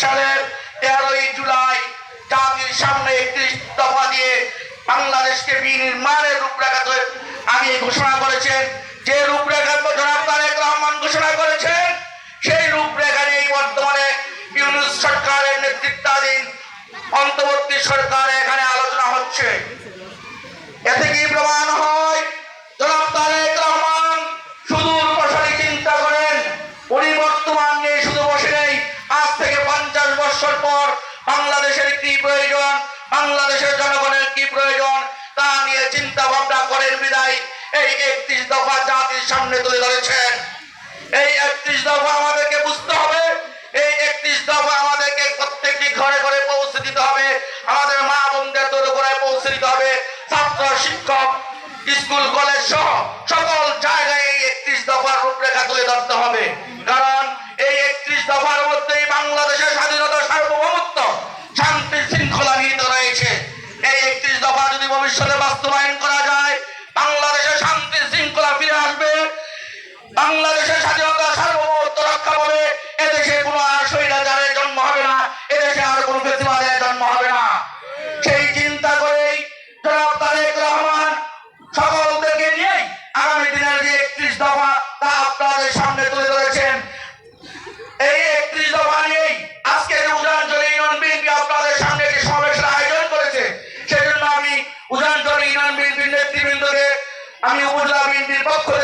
সালের তেরোই জুলাই জাতির সামনে একত্রিশ দফা দিয়ে বাংলাদেশকে বিনির্মাণের রূপরেখা আগে ঘোষণা করেছেন। যে রূপরেখা জনাব তারেক রহমান ঘোষণা করেছেন, সেই রূপরেখা নিয়ে বর্তমানে ইউনুস সরকারের নেতৃত্বাধীন অন্তর্বর্তী সরকার এখানে আলোচনা হচ্ছে। এতে কি প্রমাণ হয়? জনাব তারেক রহমান সুদূর প্রসারী চিন্তা করেন, উনি থেকে পঞ্চাশ বছর পর বাংলাদেশের কি প্রয়োজন? বাংলাদেশের জনগণের কি প্রয়োজন? তা নিয়ে চিন্তা ভাবনা করেন বিদায়। এই একত্রিশ দফা জাতির সামনে তুলে ধরেছেন। এই একত্রিশ দফা আমাদেরকে বুঝতে হবে। এই একত্রিশ দফা আমাদেরকে প্রত্যেকটি ঘরে ঘরে পৌঁছে দিতে হবে। আমাদের মা বোনদের দূরে করে পৌঁছে দিতে হবে। ছাত্র, শিক্ষক, স্কুল, কলেজ সহ সকল জায়গায় এই একত্রিশ দফার রূপরেখা তুলে ধরতে বাংলাদেশের স্বাধীনতা সার্বভৌমত্ব রক্ষা পাবে এদেশে কোনো আর স্বৈরাচারের জন্ম হবে না, এদেশে আর কোনো ফেসিবাদের জন্ম হবে না। সেই চিন্তা করেই তারেক রহমান সকলদেরকে আগামী দিনের যে একত্রিশ দফা তা আপনাদের সামনে তুলে ধরেছেন। এই একত্রিশ দফা নিয়েই আজকে যে উজানচলী ইউনিয়ন বিএনপি আপনাদের সামনে একটি সমাবেশের আয়োজন করেছে, সেজন্য আমি উজানচলী ইউনিয়ন বিএনপির নেতৃবৃন্দকে আমি উপজেলা বিএনপির পক্ষ থেকে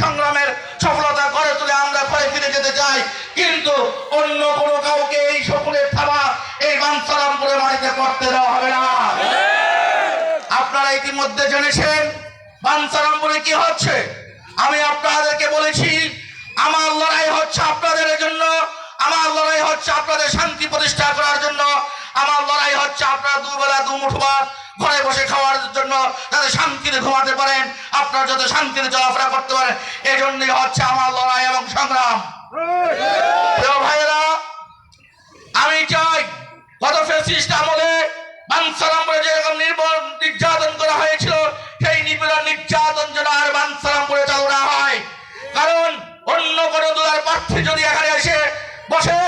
সংগ্রামের সফলতা করে তুলে আমরা ঘরে ফিরে যেতে চাই। কিন্তু অন্য কোনো কাউকে এই স্বপ্নের থাবা, এই বানসারামপুরে মাটিতে করতে দেওয়া হবে না। আপনারা ইতিমধ্যে জেনেছেন বানসারামপুরে কি হচ্ছে। আমি আপনাদেরকে বলেছি, আমার লড়াই হচ্ছে আপনাদের জন্য, আমার লড়াই হচ্ছে আপনাদের শান্তি প্রতিষ্ঠা করার জন্য। আমার লড়াই হচ্ছে, আপনারা দুবেলা দুমুঠবার ঘরে বসে খাওয়ার জন্য যাতে শান্তিতে ঘুমাতে পারেন, আপনারা যাতে শান্তিতে চলাফেরা করতে পারেন, এজন্যই হচ্ছে আমার লড়াই এবং সংগ্রাম। ভাইয়েরা, আমি চাই গত ফেসিস্ট আমলে বানসারামপুরে যেরকম নির্ভর নির্যাতন করা হয়েছিল, সেই নিপীড়ন নির্যাতন যেন আর বানসারামপুরে চালু না হয়। কারণ অন্য কোন দলের প্রার্থী যদি এখানে এসে বসে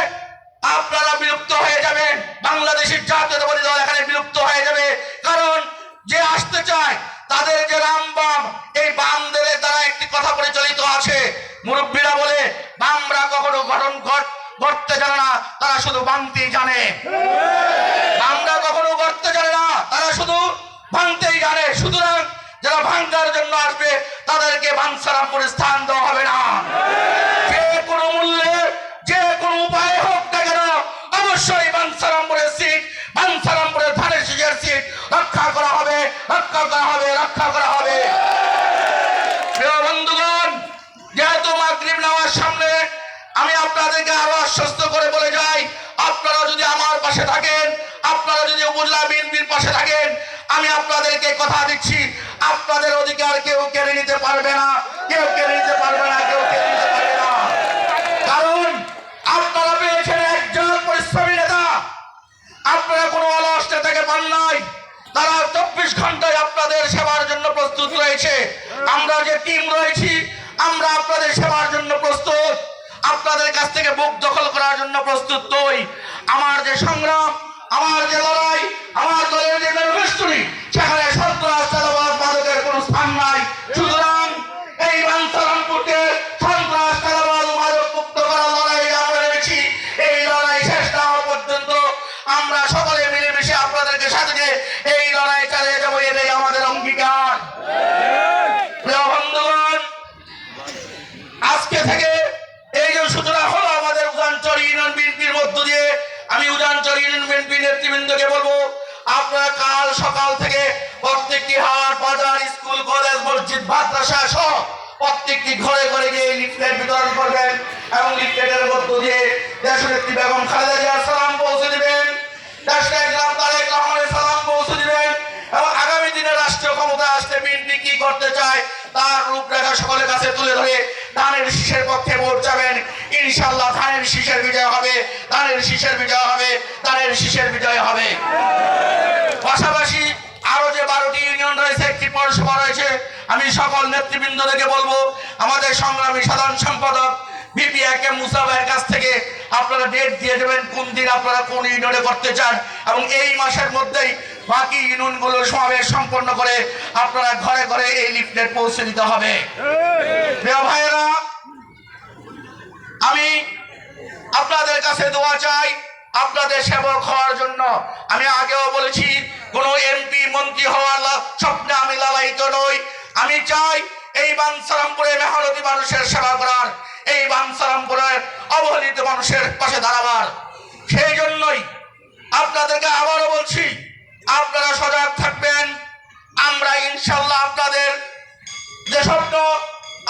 বাংলাদেশের জাতীয়তাবাদী দল এখানে বিলুপ্ত হয়ে যাবে। কারণ যে আসতে চায়, তাদের যে রাম বাম, এই বামদের দ্বারা একটি কথা পরিচালিত আছে। মুরব্বীরা বলে, বামরা কখনো গঠন করতে জানে না, তারা শুধু বানতেই জানে। আমরা কখনো করতে জানে না, তারা শুধু ভাঙতেই জানে। সুতরাং যারা ভাঙ্গার জন্য আসবে, তাদেরকে বানসারামপুরে স্থান দেওয়া হবে না। করা হবে। বন্ধুগণ, যেহেতু মাগরিব নেওয়ার সামনে, আমি আপনাদেরকে আরও আশ্বস্ত করে বলে যাই, আপনারা যদি আমার পাশে থাকেন, আপনারা যদি উপজেলা বিএনপির পাশে থাকেন, আমি আপনাদেরকে কথা দিচ্ছি, আপনাদের অধিকার কেউ কেড়ে নিতে পারবে না, কেউ কেড়ে নিতে পারবে না, কেউ কেড়ে নিতে পারবে না। কারণ আপনারা পেয়েছেন একজন পরিশ্রমী নেতা। আপনারা কোনো অলস নেতাকে পান নাই। তারা চব্বিশ ঘন্টায় রয়েছে আমরা যে টিম রয়েছি, আমরা আপনাদের সেবার জন্য প্রস্তুত, আপনাদের কাছ থেকে বুক দখল করার জন্য প্রস্তুত নই। আমার যে সংগ্রাম, আমার যে লড়াই, আমার দলের যে ম্যানিফেস্টোরি সেখানে নেতৃবৃন্দকে বলব, আপনারা কাল সকাল থেকে প্রত্যেকটি হাট, বাজার, স্কুল, কলেজ, মসজিদ, মাদ্রাসা সহ প্রত্যেকটি ঘরে ঘরে গিয়ে লিফলেট বিতরণ করবেন এবং লিফলেটের মধ্য দিয়ে দেশনেত্রী বেগম খালেদা জিয়ার সালাম পৌঁছে দিবেন। দেশনায়ক জনাব তারেক রহমানের সালাম পৌঁছে দিবেন এবং আগামী দিনে রাষ্ট্রীয় ক্ষমতা আসলে বিএনপি কি করতে চায় তার রূপরেখা সকলের কাছে তুলে ধরে ধানের শীষের পক্ষে ভোট যাবেন ইনশাল্লাহ ধানের শীষের বিজয় হবে, ধানের শীষের বিজয় হবে, ধানের শীষের বিজয় হবে। পাশাপাশি আরও যে বারোটি ইউনিয়ন রয়েছে, একটি পৌরসভা রয়েছে, আমি সকল নেতৃবৃন্দদেরকে বলব, আমাদের সংগ্রামী সাধারণ সম্পাদক বিপি একে মুসা ভাইয়ের কাছ থেকে আপনারা ডেট দিয়ে দেবেন, কোন দিন আপনারা কোন ইউনিয়নে করতে চান, এবং এই মাসের মধ্যেই বাকি ইউনিয়নগুলোর সমাবেশ সম্পন্ন করে আপনারা ঘরে ঘরে এই লিফলেট পৌঁছে দিতে হবে। ভাইয়েরা, আমি আপনাদের কাছে দোয়া চাই আপনাদের সেবক হওয়ার জন্য। আমি আগেও বলেছি, কোন এমপি, মন্ত্রী হওয়ার স্বপ্নে আমি লালায়িত নই। আমি চাই এই বানসারামপুরে মেহনতি মানুষের সেবা করার, এই বানসারামপুরের অবহেলিত মানুষের পাশে দাঁড়াবার। সেই জন্যই আপনাদেরকে আবারও যে স্বপ্ন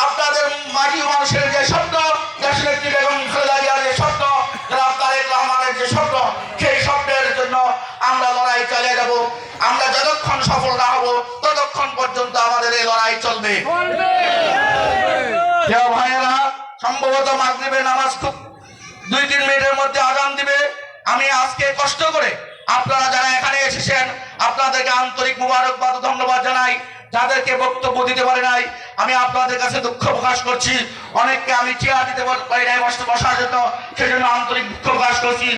আপনাদের মাটি মানুষের যে স্বপ্ন দেশনেত্রী বেগম খালেদা জিয়ার যে স্বপ্ন জনাব তারেক রহমানের যে স্বপ্ন সেই স্বপ্নের জন্য আমরা লড়াই চালিয়ে যাব। আমরা যতক্ষণ সফল না হব ততক্ষণ পর্যন্ত আমাদের এই লড়াই চলবে। ভাইয়েরা সম্ভবত মাগরিবের নামাজ খুব দুই তিন মিনিটের মধ্যে আজান দিবে। আমি আজকে কষ্ট করে আপনারা যারা এখানে এসেছেন আপনাদেরকে আন্তরিক মুবারকবাদ ধন্যবাদ জানাই। যাদেরকে বক্তব্য দিতে পারে নাই, আমি আপনাদের কাছে দুঃখ প্রকাশ করছি। অনেককে আমি চেয়ার দিতে পারি নাই বসার জন্য। সেজন্য আন্তরিক দুঃখ প্রকাশ করছি।